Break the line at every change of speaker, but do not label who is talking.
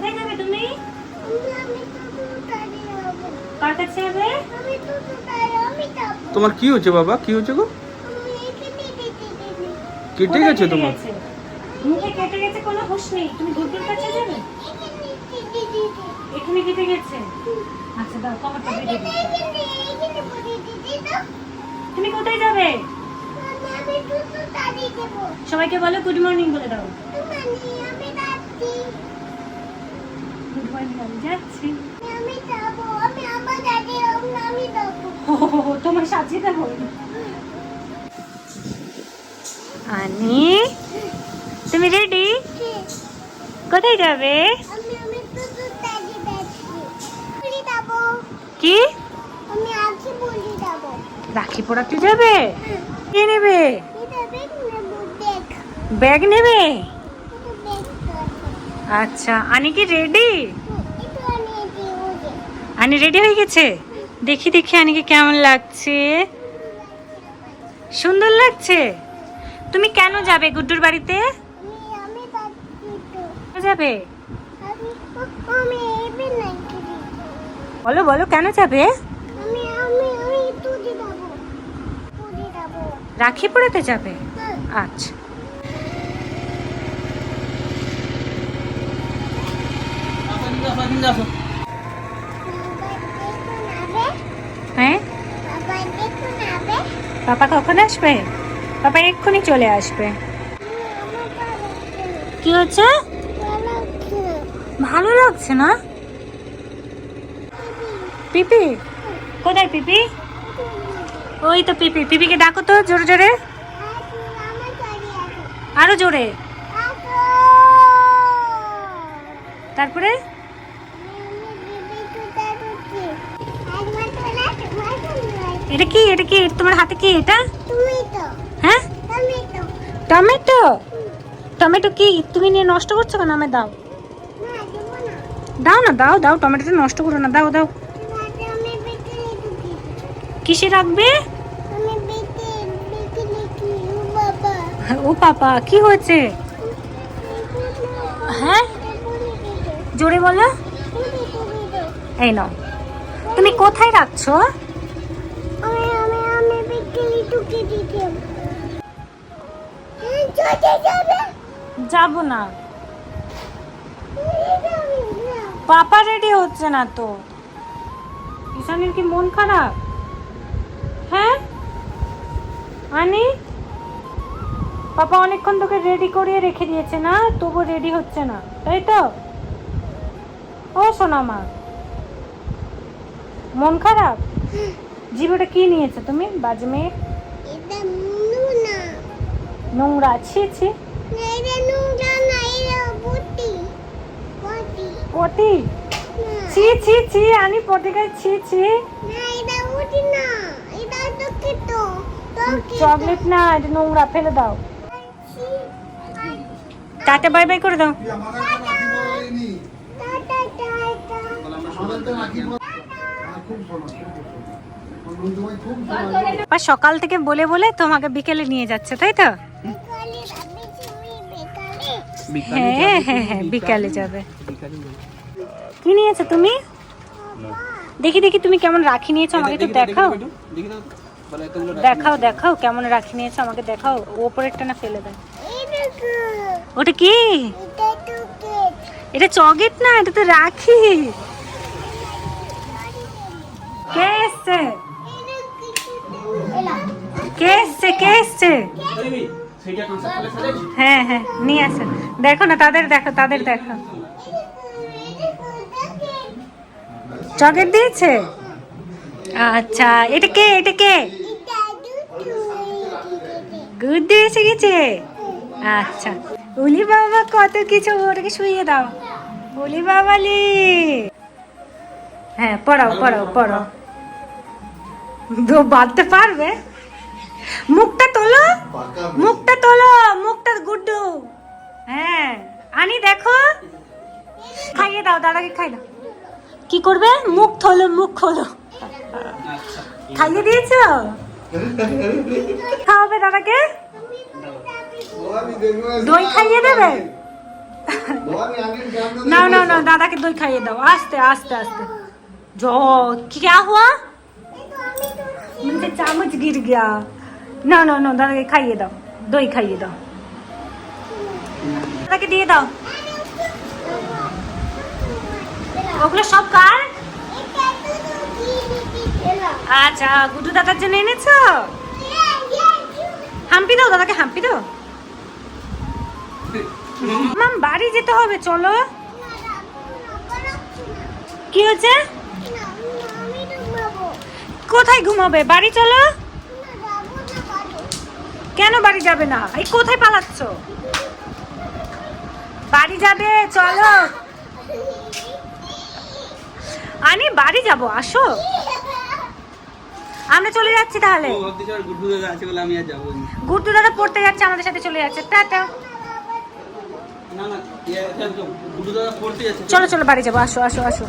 কোথায় যাবে তুমি? কার কাছে যাবে?
তোমার কি হচ্ছে বাবা? কি হচ্ছে গো? কেটে গেছে
কেটে
তোমার?
গেছে? মুখে কেটে গেছে কোনো হুঁশ নেই। তুমি গুড্ডুর কাছে যাবে?
এখানে
কেটে গেছে? আচ্ছা দাও কভারটা তুমি কোথায় যাবে?
আমি আমি তো তাড়ি দেব।
সবাইকে বলো গুড মর্নিং বলে দাও।
তুমি আমি যাচ্ছি।
গুড মর্নিং আমি যাচ্ছি তোমার সাজিয়ে দেবো আনি তুমি রেডি কোথায় যাবে? কি? রাখি পড়াতে যাবে? কে নেবে? ব্যাগ নেবে? আচ্ছা আনি কি রেডি আনি রেডি হয়ে গেছে? দেখি দেখি আনিকে কেমন লাগছে। সুন্দর লাগছে? তুমি কেন যাবে গুড্ডুর বাড়িতে? যাবে? বলো বলো কেন যাব? রাখি পড়াতে যাবে?
হ্যাঁ।
আচ্ছা। হ্যাঁ? পাপা কখন আসবে? পাপা এক্ষুনি চলে আসবে। কি হচ্ছে?
ভালো
লাগছে না? পিপি? কোথায় পিপি? ওই তো পিপি। পিপিকে ডাকো তো জোরে জোরে। আরও জোরে। তারপরে? এটা কি? এটা কি? তোমার হাতে কি এটা? হ্যাঁ? টমেটো। টমেটো? কি? তুমি নিয়ে নষ্ট করছ কেন? আমি দাও। দাও না দাও দাও টমেটোটা নষ্ট করো না। দাও দাও। কিসে রাখবে? ও পাপা কি হয়েছে? হ্যাঁ? জোরে বলো। এই নাও। তুমি কোথায় রাখছো? যাব না। পাপা রেডি হচ্ছে না তো। ঈশানের কি মন খারাপ? হ্যাঁ? আনি? পাপা অনেকক্ষণ তোকে রেডি করিয়ে রেখে দিয়েছে না তবু রেডি হচ্ছে না। তাই তো? ও সোনা মা মন খারাপ? জীবটা কি নিয়েছে তুমি, বাজে মেয়ে? নোংরা ছি ছি। পটি। ছি ছি ছি আনি পটি গায়ে ছি। ছি চকলেট না এটা নোংরা ফেলে দাও। টাটা বাই বাই করে দাও। বা সকাল থেকে বলে বলে তোমাকে বিকেলে নিয়ে যাচ্ছে তাই তো? হ্যাঁ হ্যাঁ হ্যাঁ বিকালে যাবে। কি নিয়েছো তুমি? দেখি দেখি তুমি কেমন রাখি নিয়েছো আমাকে একটু দেখাও। দেখাও দেখাও কেমন রাখি নিয়েছো আমাকে দেখাও ওপরেরটা না ফেলে দেয় ওটা কি? এটা চগেট না? এটা তো রাখি। কে এসছে? কে এসছে কে এসছে হ্যাঁ হ্যাঁ নিয়ে আসেন দেখো না, তাদের দেখো তাদের দেখো। চকলেট দিয়েছে? আচ্ছা এটা কে এটা কে? গুড দিয়ে এসে গেছে আচ্ছা। উলি বাবা, কত কিছু ওটাকে শুইয়ে দাও। উলি বাবালি হ্যাঁ পড়াও পড়াও পড়াও। বাঁধতে পারবে? মুখটা তোলো মুখটা তোলো মুখটা গুড্ডু হ্যাঁ আনি দেখো খাইয়ে দাও দাদাকে খাই দাও কি করবে মুখ থলো মুখ খোলো খাইয়ে দিয়েছো খাওয়াবে দাদাকে দই খাইয়ে দেবে নাও নাও নাও দাদাকে দই খাইয়ে দাও আস্তে আস্তে আস্তে जो क्या हुआ मुझे चामच गिर गया না না না দাদাকে খাইয়ে দাও, দই খাইয়ে দাও। দাদাকে দিয়ে দাও। ওগুলো সব কার? আচ্ছা গুডু দাদার জন্য এনেছো? হাম্পি দাও, দাদাকে হাম্পি দাও। মাম, বাড়ি যেতে হবে, চলো। কি হচ্ছে কোথায় ঘুমাবে? বাড়ি চলো। কেন বাড়ি যাবে না? এই কোথায় পালাচ্ছ? বাড়ি যাবে চলো। আমি বাড়ি যাব আসো। আমরা চলে যাচ্ছি তাহলে।
গুড্ডু দাদা
পড়তে যাচ্ছে আমাদের সাথে চলে যাচ্ছে। টাটা।
না না গুড্ডু দাদা পড়তে যাচ্ছে।
চলো চলো বাড়ি যাব আসো আসো আসো।